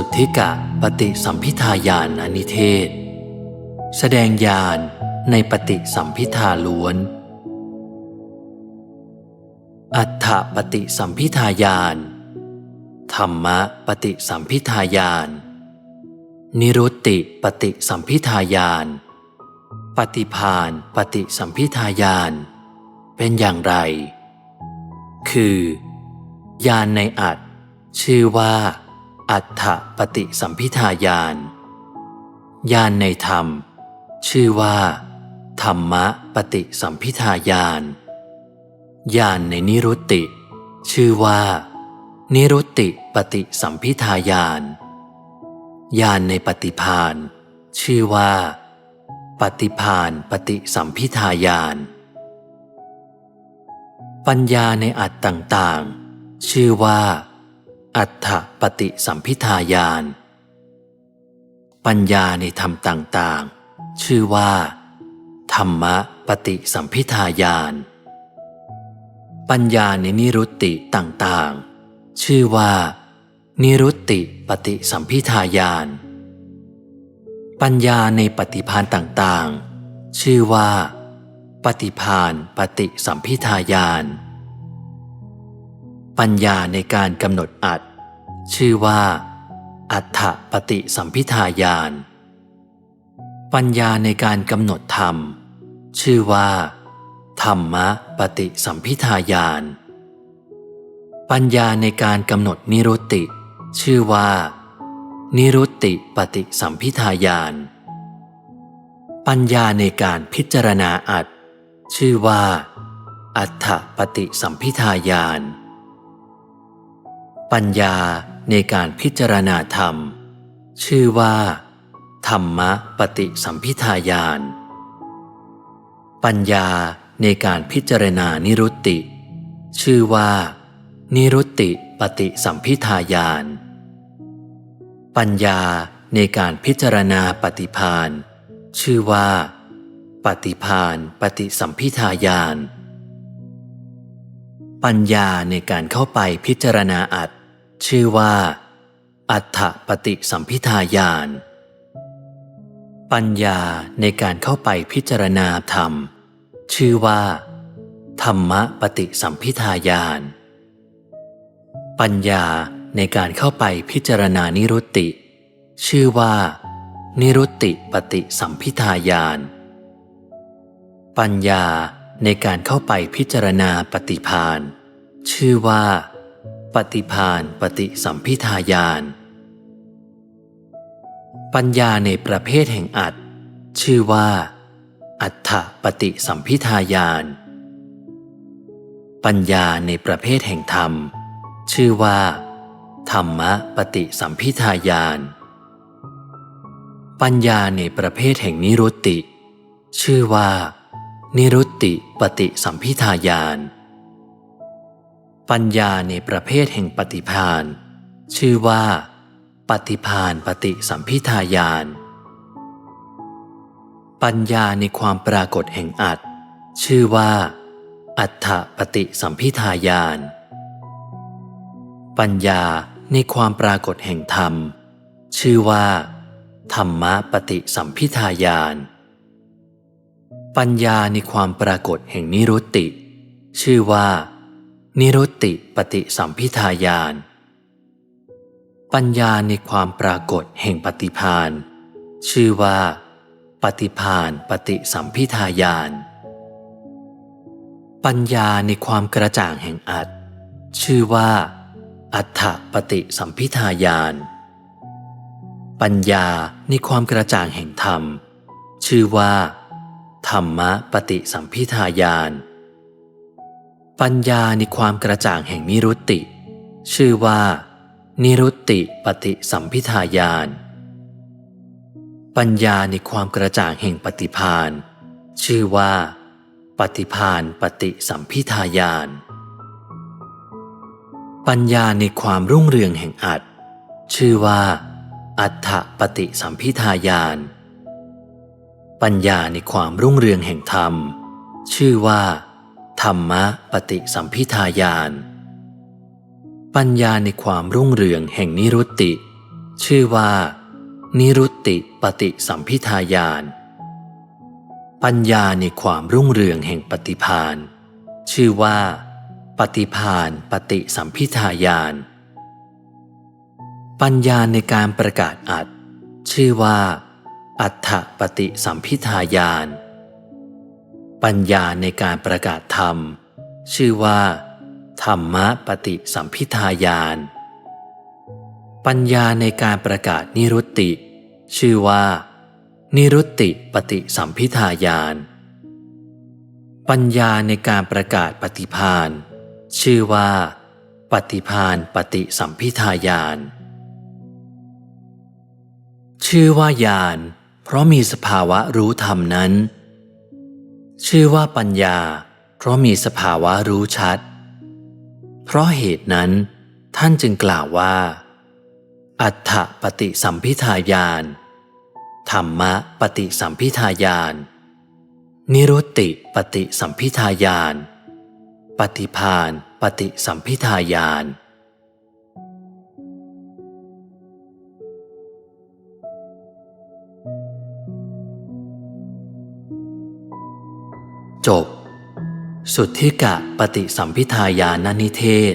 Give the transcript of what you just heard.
สุทธิกะปฏิสัมพิทายานอนิเทศ แสดงญาณในปฏิสัมพิทาล้วน อัฏฐปฏิสัมพิทายานธรรมะปฏิสัมพิทายานนิรุตติปฏิสัมพิทายานปฏิพานปฏิสัมพิทายานเป็นอย่างไร คือ ญาณในอัตชื่อว่า อัฏฐปฏิสัมพิทายานญาณในธรรม ชื่อว่า ธรรมะปฏิสัมพิทายานญาณในนิรุตติ ชื่อว่า นิรุตติปฏิสัมพิทายานญาณในปฏิพานชื่อว่า ปฏิพานปฏิสัมพิทายานปัญญาในอัตต่างๆ ชื่อว่า อัฏฐปฏิสัมพิทายาน ปัญญาในธรรมต่างๆ ชื่อว่า ธรรมะปฏิสัมพิทายาน ปัญญาในนิรุตติต่างๆ ชื่อว่า นิรุตติปฏิสัมพิทายาน ปัญญาในปฏิพานต่างๆ ชื่อว่า ปฏิพานปฏิสัมพิทายานปัญญาในการกำหนดอัด ชื่อว่า อัฏฐปฏิสัมพิทายานปัญญาในการกำหนดธรรม ชื่อว่า ธรรมะปฏิสัมพิทายานปัญญาในการกำหนดนิรุตติ ชื่อว่า นิรุตติปฏิสัมพิทายานปัญญาในการพิจารณาอัดชื่อว่า อัฏฐปฏิสัมพิทายานปัญญา ในการพิจารณาธรรม ชื่อว่า ธรรมะปฏิสัมพิทายานปัญญาในการพิจารณานิรุตติ ชื่อว่า นิรุตติปฏิสัมพิทายานปัญญาในการพิจารณาปฏิพานชื่อว่า ปฏิพานปฏิสัมพิทายานปัญญาในการเข้าไปพิจารณาอัต ชื่อว่า อัฏฐปฏิสัมพิทายานปัญญาในการเข้าไปพิจารณาธรรม ชื่อว่า ธรรมปฏิสัมพิทายานปัญญาในการเข้าไปพิจารณานิรุตติ ชื่อว่า นิรุตติปฏิสัมพิทายานปัญญาในการเข้าไปพิจารณาปฏิพานชื่อว่า ปฏิพานปฏิสัมพิทายาน ปัญญาในประเภทแห่งอัตชื่อว่า อัฏฐปฏิสัมพิทายาน ปัญญาในประเภทแห่งธรรม ชื่อว่า ธรรมะปฏิสัมพิทายาน ปัญญาในประเภทแห่งนิรุตติ ชื่อว่า นิรุตติปฏิสัมพิทายาน ปัญญาในประเภทแห่งปฏิพานชื่อว่า ปฏิพานปฏิสัมพิทายาน ปัญญาในความปรากฏแห่งอัตชื่อว่า อัฏฐปฏิสัมพิทายาน ปัญญาในความปรากฏแห่งธรรม ชื่อว่า ธรรมะปฏิสัมพิทายาน ปัญญาในความปรากฏแห่งนิรุตติ ชื่อว่า นิรุตติปฏิสัมพิทายาน ปัญญาในความปรากฏแห่งปฏิพานชื่อว่า ปฏิพานปฏิสัมพิทายาน ปัญญาในความกระจ่างแห่งอัตชื่อว่า อัฏฐปฏิสัมพิทายาน ปัญญาในความกระจ่างแห่งธรรม ชื่อว่า ธรรมะปฏิสัมพิทายาน ปัญญาในความกระจ่างแห่งนิรุตติ ชื่อว่า นิรุตติปฏิสัมพิทายาน ปัญญาในความกระจ่างแห่งปฏิพานชื่อว่า ปฏิพานปฏิสัมพิทายาน ปัญญาในความรุ่งเรืองแห่งอัตชื่อว่า อัฏฐปฏิสัมพิทายาน ปัญญาในความรุ่งเรืองแห่งธรรม ชื่อว่า ธรรมะปฏิสัมพิทายาน ปัญญาในความรุ่งเรืองแห่งนิรุตติ ชื่อว่า นิรุตติปฏิสัมพิทายาน ปัญญาในความรุ่งเรืองแห่งปฏิพานชื่อว่า ปฏิพานปฏิสัมพิทายาน ปัญญาในการประกาศอัด ชื่อว่า อัฏฐปฏิสัมพิทายาน ปัญญาในการประกาศธรรม ชื่อว่า ธรรมปฏิสัมพิทายาน ปัญญาในการประกาศนิรุตติ ชื่อว่า นิรุตติปฏิสัมพิทายาน ปัญญาในการประกาศปฏิพานชื่อว่า ปฏิพานปฏิสัมพิทายาน ชื่อว่าญาณเพราะมีสภาวะรู้ธรรมนั้น ชื่อว่าปัญญา เพราะมีสภาวะรู้ชัด เพราะเหตุนั้น ท่านจึงกล่าวว่า อัฏฐปฏิสัมพิทายานธรรมะปฏิสัมพิทายานนิรุตติปฏิสัมพิทายานปฏิพานปฏิสัมพิทายาน จบ สุทธิกะปฏิสัมพิทายานนิเทศ